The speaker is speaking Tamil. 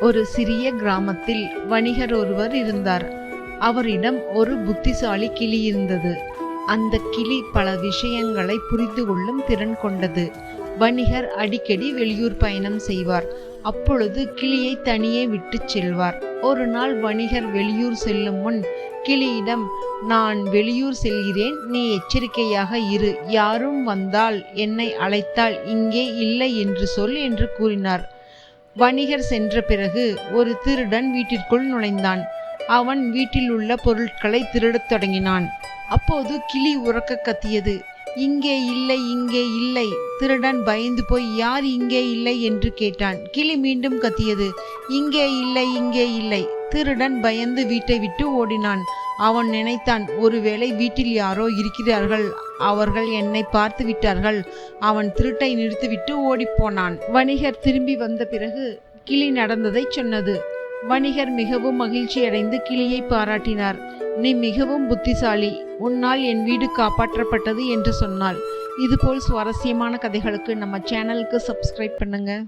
ஒரு சிறிய கிராமத்தில் வணிகர் ஒருவர் இருந்தார். அவரிடம் ஒரு புத்திசாலி கிளி இருந்தது. அந்த கிளி பல விஷயங்களை புரிந்து கொள்ளும் திறன் கொண்டது. வணிகர் அடிக்கடி வெளியூர் பயணம் செய்வார். அப்பொழுது கிளியை தனியே விட்டுச் செல்வார். ஒரு நாள் வணிகர் வெளியூர் செல்லும் முன் கிளியிடம் நான் வெளியூர் செல்கிறேன். நீ எச்சரிக்கையாக இரு. யாரும் வந்தால் என்னை அழைத்தால் இங்கே இல்லை என்று சொல் என்று கூறினார். வணிகர் சென்ற பிறகு ஒரு திருடன் வீட்டிற்குள் நுழைந்தான். அவன் வீட்டில் உள்ள பொருட்களை திருடத் தொடங்கினான். அப்போது கிளி உறக்க கத்தியது. இங்கே இல்லை இங்கே இல்லை. திருடன் பயந்து போய் யார் இங்கே இல்லை? என்று கேட்டான். கிளி மீண்டும் கத்தியது. இங்கே இல்லை இங்கே இல்லை. திருடன் பயந்து வீட்டை விட்டு ஓடினான். அவன் நினைத்தான் ஒருவேளை வீட்டில் யாரோ இருக்கிறார்கள். அவர்கள் என்னை பார்த்து விட்டார்கள். அவன் திருட்டை நிறுத்திவிட்டு ஓடிப்போனான். வணிகர் திரும்பி வந்த பிறகு கிளி நடந்ததை சொன்னது. வணிகர் மிகவும் மகிழ்ச்சியடைந்து கிளியை பாராட்டினார். நீ மிகவும் புத்திசாலி. உன்னால் என் வீடு காப்பாற்றப்பட்டது என்று சொன்னாள். இதுபோல் சுவாரஸ்யமான கதைகளுக்கு நம்ம சேனலுக்கு சப்ஸ்கிரைப் பண்ணுங்கள்